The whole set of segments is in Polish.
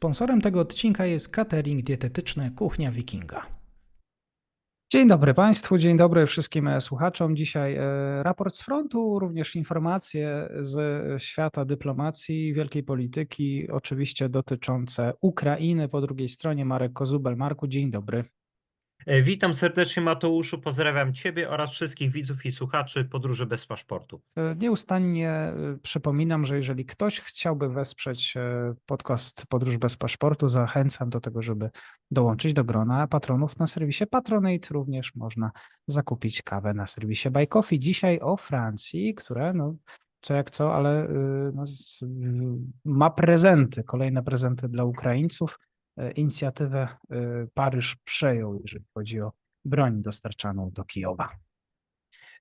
Sponsorem tego odcinka jest catering dietetyczny Kuchnia Wikinga. Dzień dobry Państwu, dzień dobry wszystkim e, słuchaczom. Dzisiaj e, raport z frontu, również informacje z świata dyplomacji, wielkiej polityki, oczywiście dotyczące Ukrainy. Po drugiej stronie Marek Kozubel. Marku, dzień dobry. E, Witam serdecznie Mateuszu, pozdrawiam Ciebie oraz wszystkich widzów i słuchaczy Podróży bez paszportu. E, Nieustannie e, przypominam, że jeżeli ktoś chciałby wesprzeć podcast Podróż bez paszportu, zachęcam do tego, żeby dołączyć do grona patronów na serwisie Patronate. Również można zakupić kawę na serwisie Buy Coffee. Dzisiaj o Francji, która no, co jak co, ale y, no, ma prezenty, kolejne prezenty dla Ukraińców. E, Inicjatywę y, Paryż przejął, jeżeli chodzi o broń dostarczaną do Kijowa.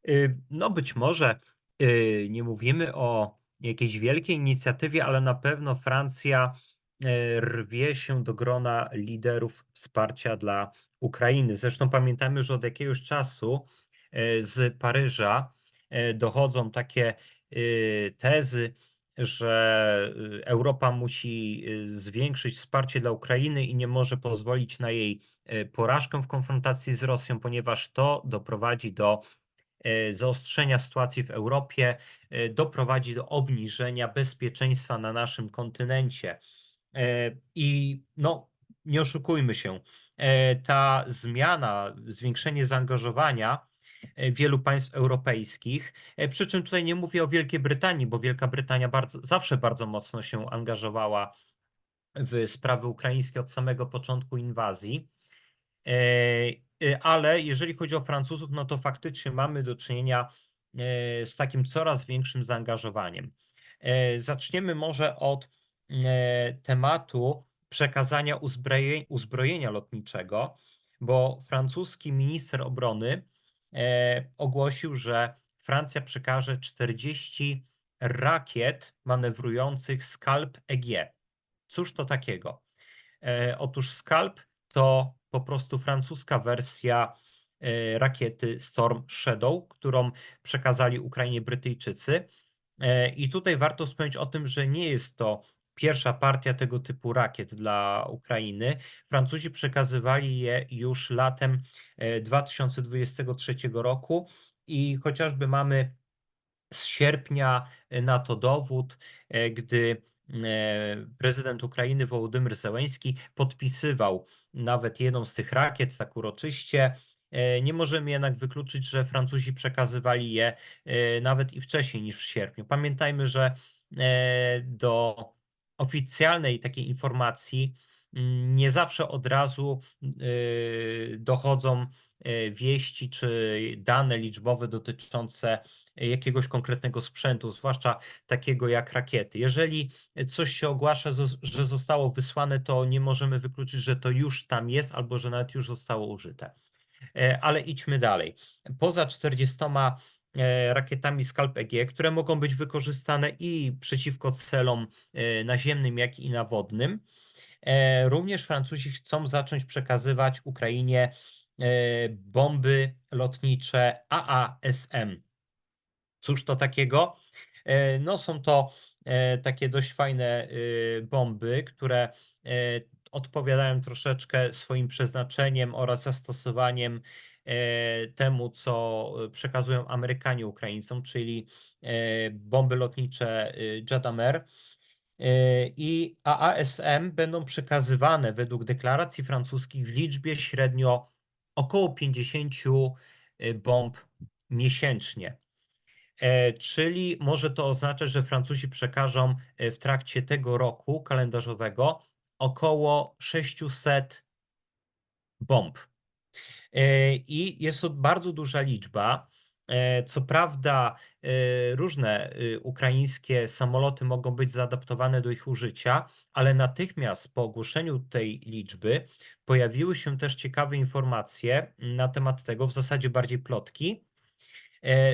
Y, No być może y, nie mówimy o jakiejś wielkiej inicjatywie, ale na pewno Francja y, rwie się do grona liderów wsparcia dla Ukrainy. Zresztą pamiętamy, że od jakiegoś czasu z Paryża dochodzą takie tezy, że y, Europa musi y, zwiększyć wsparcie dla Ukrainy i nie może pozwolić na jej y, porażkę w konfrontacji z Rosją, ponieważ to doprowadzi do zaostrzenia sytuacji w Europie, doprowadzi do obniżenia bezpieczeństwa na naszym kontynencie. I no, nie oszukujmy się, ta zmiana, zwiększenie zaangażowania wielu państw europejskich, e, przy czym tutaj nie mówię o Wielkiej Brytanii, bo Wielka Brytania bardzo, zawsze bardzo mocno się angażowała w sprawy ukraińskie od samego początku inwazji. E, e, Ale jeżeli chodzi o Francuzów, no to faktycznie mamy do czynienia e, z takim coraz większym zaangażowaniem. E, Zaczniemy może od e, tematu przekazania uzbrojenia lotniczego, bo francuski minister obrony e, ogłosił, że Francja przekaże 40 rakiet manewrujących Scalp EG. Cóż to takiego? E, Otóż Scalp to po prostu francuska wersja e, rakiety Storm Shadow, którą przekazali Ukrainie Brytyjczycy. E, I tutaj warto wspomnieć o tym, że nie jest to pierwsza partia tego typu rakiet dla Ukrainy. Francuzi przekazywali je już latem e, 2023 roku i chociażby mamy z sierpnia e, na to dowód, e, gdy e, prezydent Ukrainy Wołodymyr Zełenski podpisywał nawet jedną z tych rakiet tak uroczyście. E, Nie możemy jednak wykluczyć, że Francuzi przekazywali je e, nawet i wcześniej niż w sierpniu. Pamiętajmy, że e, do oficjalnej takiej informacji mm, nie zawsze od razu y, dochodzą e, wieści czy dane liczbowe dotyczące jakiegoś konkretnego sprzętu, zwłaszcza takiego jak rakiety. Jeżeli coś się ogłasza, że zostało wysłane, to nie możemy wykluczyć, że to już tam jest albo że nawet już zostało użyte. E, Ale idźmy dalej. Poza 40 e, rakietami Scalp EG, które mogą być wykorzystane i przeciwko celom e, naziemnym, jak i nawodnym, e, również Francuzi chcą zacząć przekazywać Ukrainie e, bomby lotnicze AASM. Cóż to takiego? E, No, są to e, takie dość fajne bomby, które e, odpowiadają troszeczkę swoim przeznaczeniem oraz zastosowaniem e, temu, co przekazują Amerykanie Ukraińcom, czyli e, bomby lotnicze Jadamer. E, I AASM będą przekazywane według deklaracji francuskich w liczbie średnio około 50 y, bomb miesięcznie. E, Czyli może to oznaczać, że Francuzi przekażą e, w trakcie tego roku kalendarzowego około 600 bomb. E, I jest to bardzo duża liczba. E, Co prawda, e, różne e, ukraińskie samoloty mogą być zaadaptowane do ich użycia, ale natychmiast po ogłoszeniu tej liczby pojawiły się też ciekawe informacje na temat tego, w zasadzie bardziej plotki,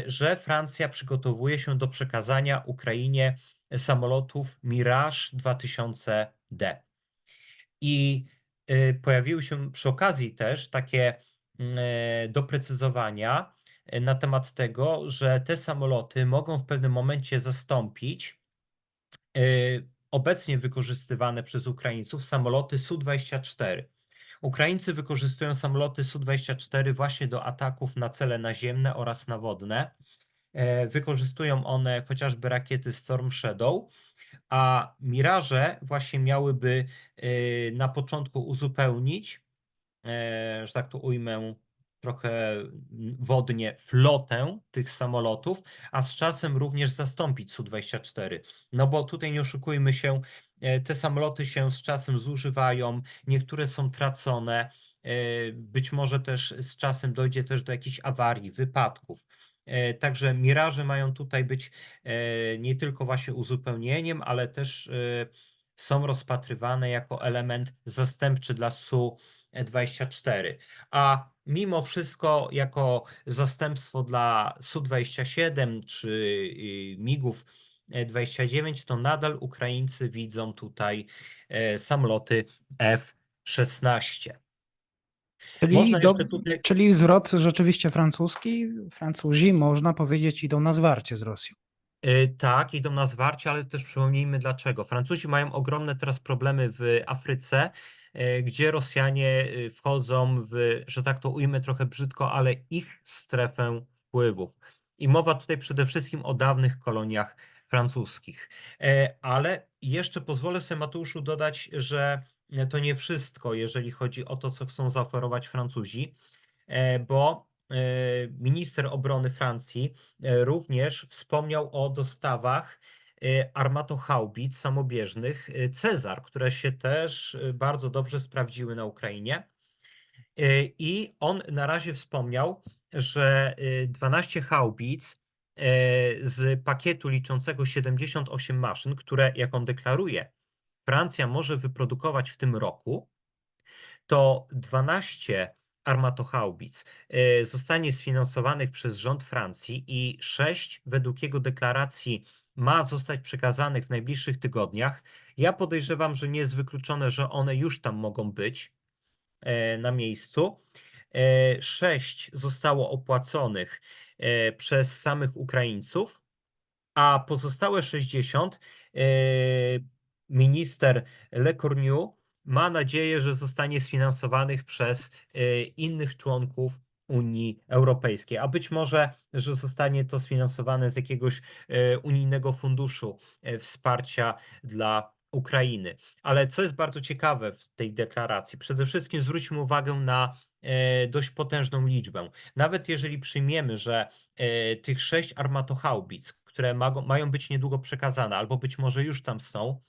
że Francja przygotowuje się do przekazania Ukrainie samolotów Mirage 2000D. I e, pojawiły się przy okazji też takie doprecyzowania e, na temat tego, że te samoloty mogą w pewnym momencie zastąpić e, obecnie wykorzystywane przez Ukraińców samoloty Su-24. Ukraińcy wykorzystują samoloty Su-24 właśnie do ataków na cele naziemne oraz nawodne. E, Wykorzystują one chociażby rakiety Storm Shadow, a Miraże właśnie miałyby e, na początku uzupełnić, e, że tak to ujmę, trochę wodnie flotę tych samolotów, a z czasem również zastąpić Su-24. No bo tutaj nie oszukujmy się, e, te samoloty się z czasem zużywają, niektóre są tracone, e, być może też z czasem dojdzie też do jakichś awarii, wypadków. E, Także Miraże mają tutaj być e, nie tylko właśnie uzupełnieniem, ale też e, są rozpatrywane jako element zastępczy dla Su-24. A mimo wszystko, jako zastępstwo dla Su-27 czy y, MIGów e, 29, to nadal Ukraińcy widzą tutaj e, samoloty F-16. Czyli, do, tutaj- czyli zwrot rzeczywiście francuski. Francuzi, można powiedzieć, idą na zwarcie z Rosją. Tak, idą na zwarcie, ale też przypomnijmy dlaczego. Francuzi mają ogromne teraz problemy w Afryce, gdzie Rosjanie y, wchodzą w, że tak to ujmę trochę brzydko, ale ich strefę wpływów. I mowa tutaj przede wszystkim o dawnych koloniach francuskich. E, Ale jeszcze pozwolę sobie, Mateuszu, dodać, że to nie wszystko, jeżeli chodzi o to, co chcą zaoferować Francuzi, e, bo e, minister obrony Francji e, również wspomniał o dostawach e, armatochaubic samobieżnych e, Cezar, które się też e, bardzo dobrze sprawdziły na Ukrainie. I on na razie wspomniał, że e, 12 haubic z pakietu liczącego 78 maszyn, które, jak on deklaruje, Francja może wyprodukować w tym roku, to 12 armatochaubic zostanie sfinansowanych przez rząd Francji i 6 według jego deklaracji ma zostać przekazanych w najbliższych tygodniach. Ja podejrzewam, że nie jest wykluczone, że one już tam mogą być e, na miejscu. E, 6 zostało opłaconych e, przez samych Ukraińców, a pozostałe 60 e, minister Le Cornu ma nadzieję, że zostanie sfinansowanych przez innych członków Unii Europejskiej, a być może, że zostanie to sfinansowane z jakiegoś e, unijnego funduszu e, wsparcia dla Ukrainy. Ale co jest bardzo ciekawe w tej deklaracji, przede wszystkim zwróćmy uwagę na e, dość potężną liczbę. Nawet jeżeli przyjmiemy, że tych sześć armatochaubic, które mają być niedługo przekazane, albo być może już tam są,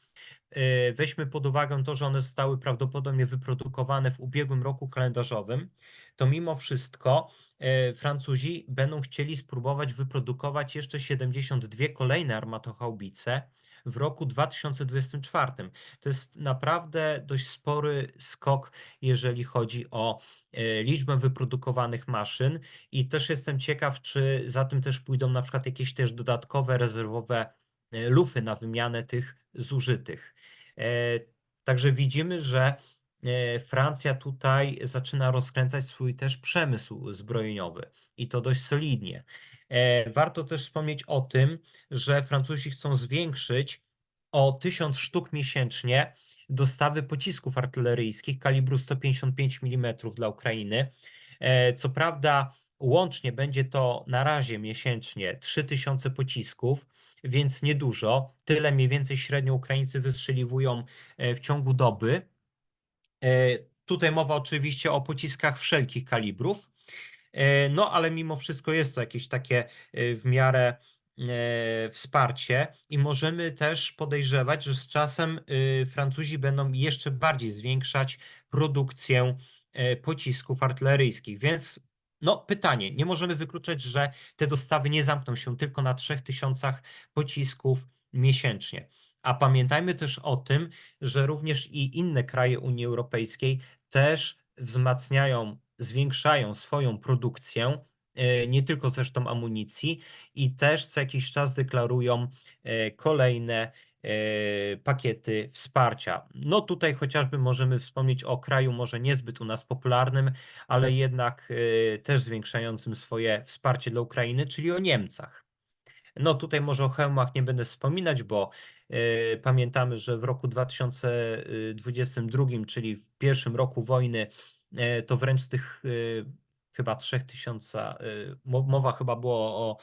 weźmy pod uwagę to, że one zostały prawdopodobnie wyprodukowane w ubiegłym roku kalendarzowym, to mimo wszystko e, Francuzi będą chcieli spróbować wyprodukować jeszcze 72 kolejne armatochaubice w roku 2024. To jest naprawdę dość spory skok, jeżeli chodzi o e, liczbę wyprodukowanych maszyn i też jestem ciekaw, czy za tym też pójdą na przykład jakieś też dodatkowe rezerwowe e, lufy na wymianę tych zużytych. Także widzimy, że Francja tutaj zaczyna rozkręcać swój też przemysł zbrojeniowy i to dość solidnie. E, Warto też wspomnieć o tym, że Francuzi chcą zwiększyć o 1000 sztuk miesięcznie dostawy pocisków artyleryjskich kalibru 155 mm dla Ukrainy. E, Co prawda, łącznie będzie to na razie miesięcznie 3000 pocisków, więc niedużo. Tyle mniej więcej średnio Ukraińcy wystrzeliwują e, w ciągu doby. E, Tutaj mowa oczywiście o pociskach wszelkich kalibrów. E, No, ale mimo wszystko jest to jakieś takie e, w miarę wsparcie i możemy też podejrzewać, że z czasem Francuzi będą jeszcze bardziej zwiększać produkcję pocisków artyleryjskich. Więc no, pytanie, nie możemy wykluczać, że te dostawy nie zamkną się tylko na 3000 pocisków miesięcznie. A pamiętajmy też o tym, że również i inne kraje Unii Europejskiej też wzmacniają, zwiększają swoją produkcję, e, nie tylko zresztą amunicji, i też co jakiś czas deklarują e, kolejne e, pakiety wsparcia. No tutaj chociażby możemy wspomnieć o kraju może niezbyt u nas popularnym, ale jednak też zwiększającym swoje wsparcie dla Ukrainy, czyli o Niemcach. No tutaj może o hełmach nie będę wspominać, bo pamiętamy, że w roku 2022, czyli w pierwszym roku wojny, e, to wręcz z tych e, chyba 3000, e, mo- mowa chyba było o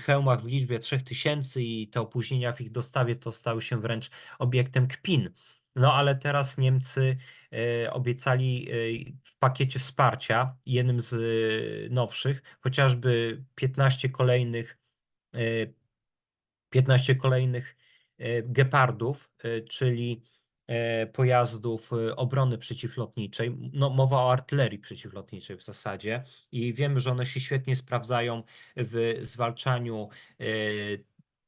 hełmach w liczbie 3000 i te opóźnienia w ich dostawie to stały się wręcz obiektem kpin. No ale teraz Niemcy e, obiecali e, w pakiecie wsparcia, jednym z e, nowszych, chociażby 15 kolejnych e, 15 kolejnych e, gepardów, e, czyli e, pojazdów e, obrony przeciwlotniczej. No, mowa o artylerii przeciwlotniczej w zasadzie i wiemy, że one się świetnie sprawdzają w zwalczaniu e,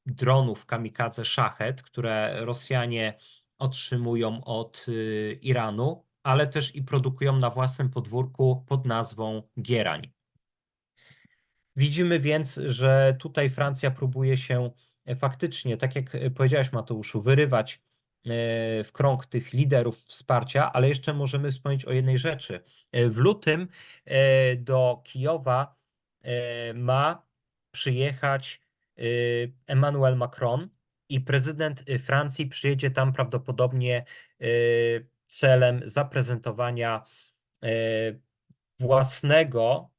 dronów kamikadze Shahed, które Rosjanie otrzymują od e, Iranu, ale też i produkują na własnym podwórku pod nazwą Gierań. Widzimy więc, że tutaj Francja próbuje się e, faktycznie, tak jak e, powiedziałeś Mateuszu, wyrywać e, w krąg tych liderów wsparcia, ale jeszcze możemy wspomnieć o jednej rzeczy. E, W lutym e, do Kijowa e, ma przyjechać e, Emmanuel Macron i prezydent e, Francji przyjedzie tam prawdopodobnie e, celem zaprezentowania e, własnego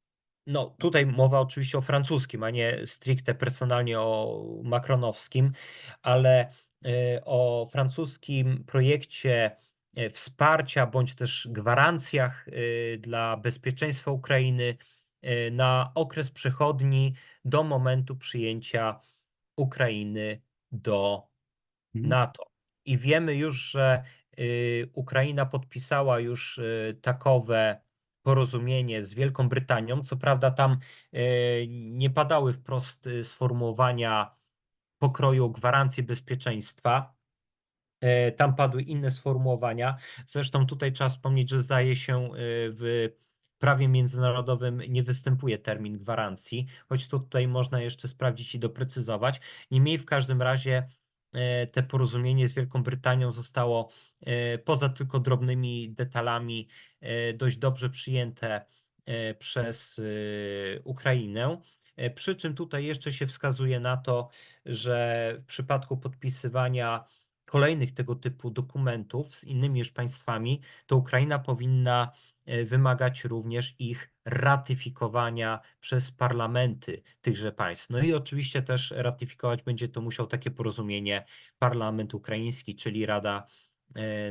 no, tutaj mowa oczywiście o francuskim, a nie stricte personalnie o makronowskim, ale e, o francuskim projekcie e, wsparcia bądź też gwarancjach e, dla bezpieczeństwa Ukrainy e, na okres przechodni do momentu przyjęcia Ukrainy do Mhm. NATO. I wiemy już, że y, Ukraina podpisała już y, takowe porozumienie z Wielką Brytanią. Co prawda tam y, nie padały wprost y, sformułowania pokroju gwarancji bezpieczeństwa. E, Tam padły inne sformułowania. Zresztą tutaj trzeba wspomnieć, że zdaje się w prawie międzynarodowym nie występuje termin gwarancji, choć to tutaj można jeszcze sprawdzić i doprecyzować. Niemniej w każdym razie e, te porozumienie z Wielką Brytanią zostało e, poza tylko drobnymi detalami e, dość dobrze przyjęte e, przez e, Ukrainę. E, Przy czym tutaj jeszcze się wskazuje na to, że w przypadku podpisywania kolejnych tego typu dokumentów z innymi już państwami, to Ukraina powinna e, wymagać również ich ratyfikowania przez parlamenty tychże państw. No i oczywiście też ratyfikować będzie to musiał takie porozumienie parlament ukraiński, czyli Rada e,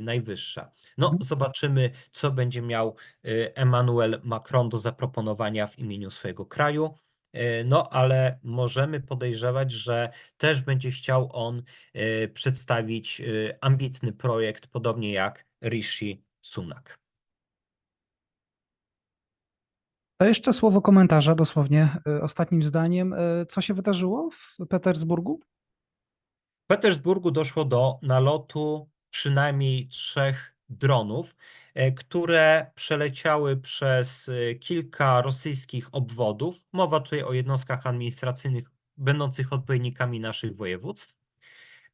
Najwyższa. No, Mhm. zobaczymy, co będzie miał e, Emmanuel Macron do zaproponowania w imieniu swojego kraju. E, No, ale możemy podejrzewać, że też będzie chciał on e, przedstawić e, ambitny projekt, podobnie jak Rishi Sunak. To jeszcze słowo komentarza, dosłownie ostatnim zdaniem. Co się wydarzyło w Petersburgu? W Petersburgu doszło do nalotu przynajmniej trzech dronów, e, które przeleciały przez e, kilka rosyjskich obwodów. Mowa tutaj o jednostkach administracyjnych będących odpowiednikami naszych województw.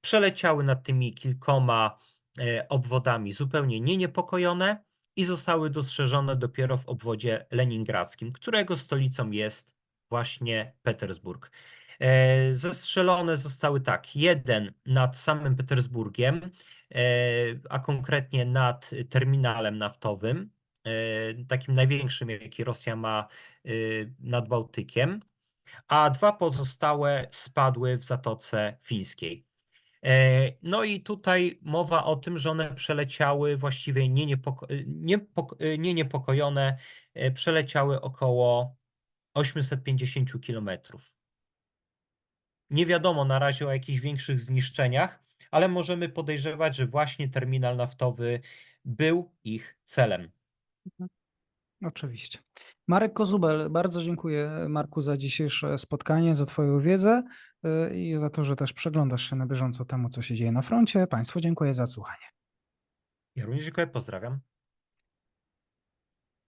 Przeleciały nad tymi kilkoma e, obwodami zupełnie nieniepokojone i zostały dostrzeżone dopiero w obwodzie leningradzkim, którego stolicą jest właśnie Petersburg. E, Zestrzelone zostały tak, jeden nad samym Petersburgiem, e, a konkretnie nad terminalem naftowym, e, takim największym, jaki Rosja ma nad Bałtykiem, a dwa pozostałe spadły w Zatoce Fińskiej. No i tutaj mowa o tym, że one przeleciały właściwie nie, niepoko nie, pok- e, nie niepokojone, przeleciały około 850 kilometrów. Nie wiadomo na razie o jakichś większych zniszczeniach, ale możemy podejrzewać, że właśnie terminal naftowy był ich celem. Oczywiście. Marek Kozubel, bardzo dziękuję Marku za dzisiejsze spotkanie, za Twoją wiedzę y, i za to, że też przeglądasz się na bieżąco temu, co się dzieje na froncie. Państwu dziękuję za słuchanie. Ja również dziękuję, pozdrawiam.